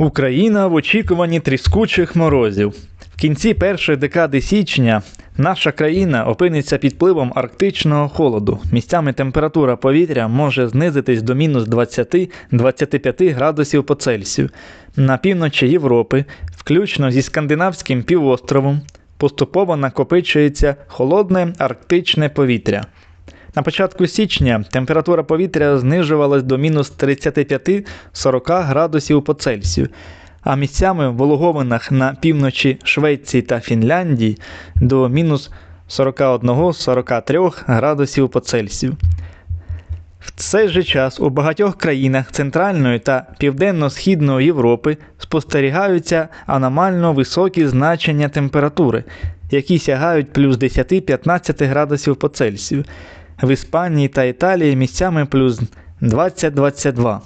Україна в очікуванні тріскучих морозів. В кінці першої декади січня наша країна опиниться під впливом арктичного холоду. Місцями температура повітря може знизитись до мінус 20-25 градусів по Цельсію. На півночі Європи, включно зі скандинавським півостровом, поступово накопичується холодне арктичне повітря. На початку січня температура повітря знижувалась до мінус 35-40 градусів по Цельсію, а місцями в вологовинах на півночі Швеції та Фінляндії до мінус 41-43 градусів по Цельсію. В цей же час у багатьох країнах Центральної та Південно-Східної Європи спостерігаються аномально високі значення температури, які сягають плюс 10-15 градусів по Цельсію. В Іспанії та Італії місцями плюс 20-22.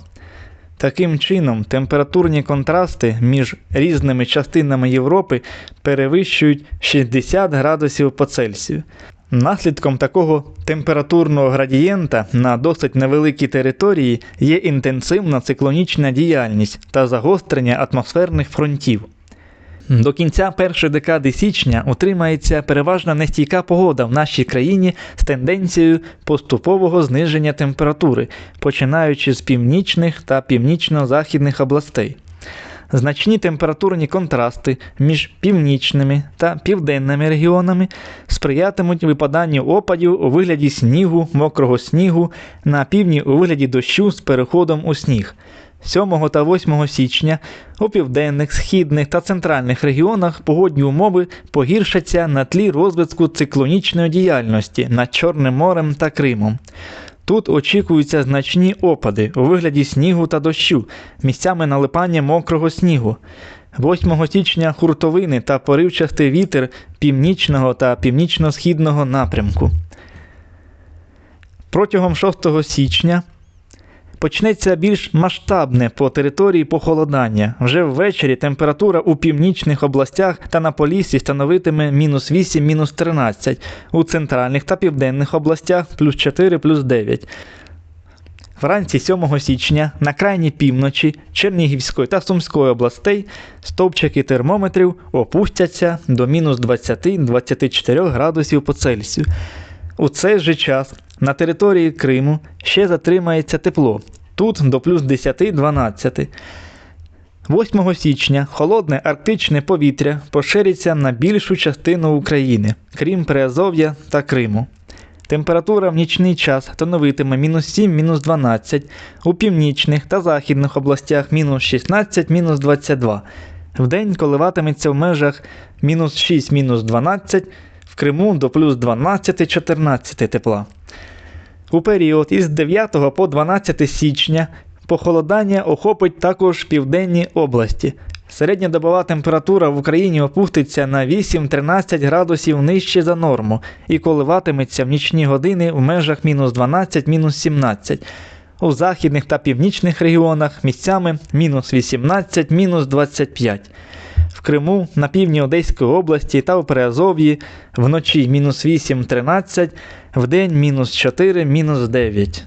Таким чином, температурні контрасти між різними частинами Європи перевищують 60 градусів по Цельсію. Наслідком такого температурного градієнта на досить невеликій території є інтенсивна циклонічна діяльність та загострення атмосферних фронтів. До кінця першої декади січня утримається переважна нестійка погода в нашій країні з тенденцією поступового зниження температури, починаючи з північних та північно-західних областей. Значні температурні контрасти між північними та південними регіонами сприятимуть випаданню опадів у вигляді снігу, мокрого снігу, на півдні у вигляді дощу з переходом у сніг. 7 та 8 січня у південних, східних та центральних регіонах погодні умови погіршаться на тлі розвитку циклонічної діяльності над Чорним морем та Кримом. Тут очікуються значні опади у вигляді снігу та дощу, місцями налипання мокрого снігу. 8 січня хуртовини та поривчастий вітер північного та північно-східного напрямку. Протягом 6 січня почнеться більш масштабне по території похолодання. Вже ввечері температура у північних областях та на Поліссі становитиме мінус 8, мінус 13, у центральних та південних областях плюс 4, плюс 9. Вранці 7 січня на крайній півночі Чернігівської та Сумської областей стовпчики термометрів опустяться до мінус 20-24 градусів по Цельсію. У цей же час на території Криму ще затримається тепло, тут до плюс 10-12. 8 січня холодне арктичне повітря пошириться на більшу частину України, крім Приазов'я та Криму. Температура в нічний час становитиме мінус 7, мінус 12, у північних та західних областях мінус 16, мінус 22. Вдень коливатиметься в межах мінус 6, мінус 12, в Криму до плюс 12-14 тепла. У період із 9 по 12 січня похолодання охопить також південні області. Середньодобова температура в Україні опуститься на 8-13 градусів нижче за норму і коливатиметься в нічні години в межах мінус 12, мінус 17. У західних та північних регіонах місцями мінус 18, мінус 25. В Криму, на півдні Одеської області та у Приазов'ї вночі мінус 8-13, вдень мінус 4, мінус 9.